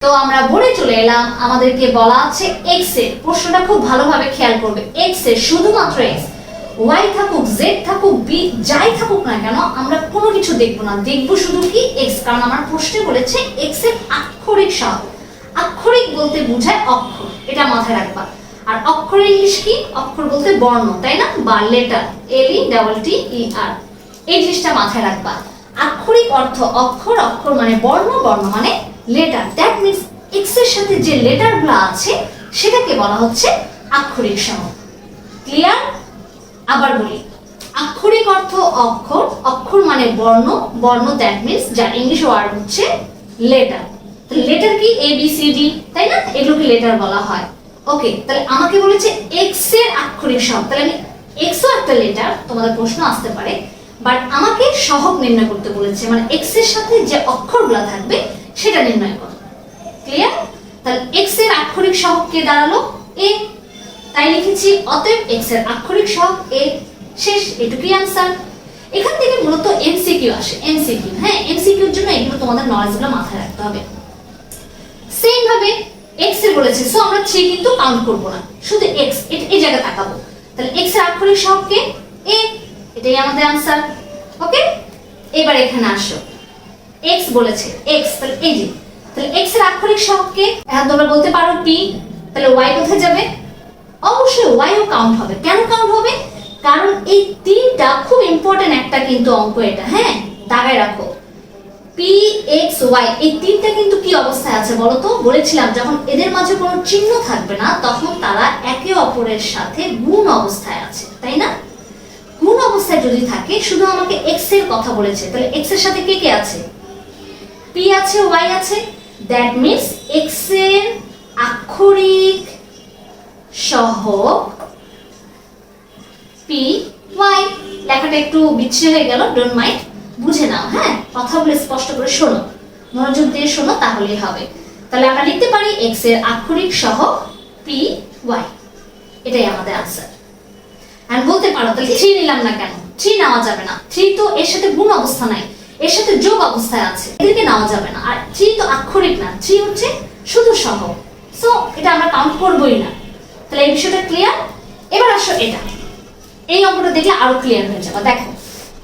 তো আমরা বোর্ডে চলে এলাম, আমাদেরকে বলা আছে এক্সের প্রশ্নটা খুব ভালোভাবে খেয়াল করবে। এক্সের শুধুমাত্র এক্স ওয়াই থাকুক জেড থাকুক বি যাই থাকুক না কেন, আমরা কোনো কিছু দেখব না। দেখব শুধু কি এক্স কারণ আমার প্রশ্নে বলেছে এক্সের আক্ষরিক সহগ আক্ষরিক বলতে বোঝায় অক্ষর। এটা মাথায় রাখবা। আর অক্ষর ইংলিশ কি? অক্ষর বলতে বর্ণ, তাই না? বা লেটার এল ই ডাবল টি ই আর এই জিনিসটা মাথায় রাখবা। আক্ষরিক অর্থ অক্ষর অক্ষর মানে বর্ণ বর্ণ মানে লেটার দ্যাট মিনস এক্সের সাথে যে লেটারগুলো আছে, সেটাকে বলা হচ্ছে আক্ষরিক সহগ ক্লিয়ার আবার বলি। আক্ষরিক অর্থ অক্ষর অক্ষর মানে বর্ণ বর্ণ দ্যাট মিনস যার ইংলিশ ওয়ার্ড হচ্ছে লেটার লেটার কি? এ বি সি ডি তাই না? এগুলোকে লেটার বলা হয়। ওকে তাহলে আমাকে বলেছে এক্সের আক্ষরিক সহগ তাহলে আমি এক্সও একটা লেটার তোমাদের প্রশ্ন আসতে পারে বাট আমাকে সহগ নির্ণয় করতে বলেছে। মানে এক্সের সাথে যে অক্ষরগুলো থাকবে সেটা নির্ণয় করো। ক্লিয়ার তাহলে এক্সের আক্ষরিক সহগ কে দাঁড়াল? এ তাই লিখেছি, অতএব এক্সের আক্ষরিক সহগ এ শেষ, এটুকুই আনসার এখান থেকে মূলত এমসিকিউ আসে এমসিকিউ হ্যাঁ এমসিকিউর জন্য এগুলো তোমাদের নলেজগুলো মাথায় রাখতে হবে। সেম ভাবে এক্সের বলেছে সো আমরা থ্রি কিন্তু কাউন্ট করব না। শুধু এক্স এই জায়গায় তাকাবো। তাহলে এক্সের আক্ষরিক সহগ কে? এ এটাই আমাদের আনসার ওকে এবার এখানে আসো। এক্স বলেছে এক্স তাহলে এই যে, তাহলে এক্সের আক্ষরিক সহগকে এখন তোমরা বলতে পারো পি তাহলে ওয়াই কোথায় যাবে? অবশ্যই ওয়াইও কাউন্ট হবে। কেন কাউন্ট হবে? কারণ এই তিনটা খুব ইম্পর্টেন্ট একটা কিন্তু অঙ্ক এটা হ্যাঁ? দাগায় রাখো। পি এক্স ওয়াই এই তিনটা কিন্তু কি অবস্থায় আছে বলো তো? বলেছিলাম, যখন এদের মাঝে কোনো চিহ্ন থাকবে না, তখন তারা একে অপরের সাথে গুণ অবস্থায় আছে, তাই না? গুণ অবস্থায় যদি থাকে, শুধু আমাকে এক্সের কথা বলেছে, তাহলে এক্সের সাথে কে কে আছে? পি আছে ওয়াই আছে দ্যাট মিন্স এক্সের আক্ষরিক সহ পি ওয়াই লেখাটা একটু বিচ্ছিন্ন হয়ে গেল ডোন্ট মাইন্ড বুঝে নাও হ্যাঁ? কথাগুলো স্পষ্ট করে শোনো। মনোযোগ দিয়ে শোনো, তাহলেই হবে। তাহলে আমরা লিখতে পারি এক্সের আক্ষরিক সহ পি ওয়াই এটাই আমাদের আনসার আর বলতে পারো, তাহলে থ্রি নিলাম না কেন? থ্রি নেওয়া যাবে না। থ্রি তো এর সাথে গুণ অবস্থা নাই। এর সাথে যোগ অবস্থায় আছে। এদেরকে নেওয়া যাবে না। আর থ্রি তো আক্ষরিক না। থ্রি হচ্ছে শুধু সহ সো এটা আমরা কাউন্ট করবোই না। তাহলে এই বিষয়টা ক্লিয়ার এবার আসো এটা। এই অঙ্কটা দেখলে আরও ক্লিয়ার হয়ে যাবে। দেখো,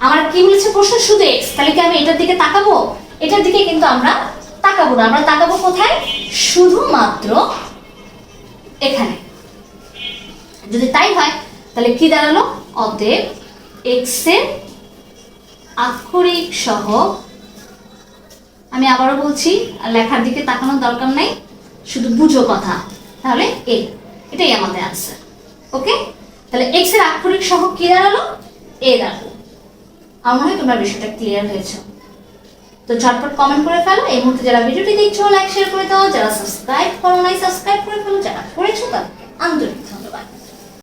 আমার কি বলেছে প্রশ্ন? শুধু এক্স তাহলে কি আমি এটার দিকে তাকাবো? এটার দিকে কিন্তু আমরা তাকাবো না। আমরা তাকাবো কোথায়? শুধুমাত্র এখানে। যদি তাই হয়, তাহলে কি দাঁড়াল? অতএব এক্সের আক্ষরিক সহ। আমি আবারও বলছি লেখার দিকে তাকানোর দরকার নাই, শুধু বুঝো কথা। তাহলে এ এটাই আমাদের আনসার ওকে তাহলে এক্সের আক্ষরিক সহ কি দাঁড়াল এ দাঁড়াল আমার মনে হয় তোমরা বিষয়টা ক্লিয়ার হয়েছে। তো ঝটপট কমেন্ট করে ফেলো। এই মুহূর্তে যারা ভিডিওটি দেখছ লাইক শেয়ার করে দাও। যারা সাবস্ক্রাইব করো নাই সাবস্ক্রাইব করে ফেলো। যারা করেছ, তাদেরকে আন্তরিক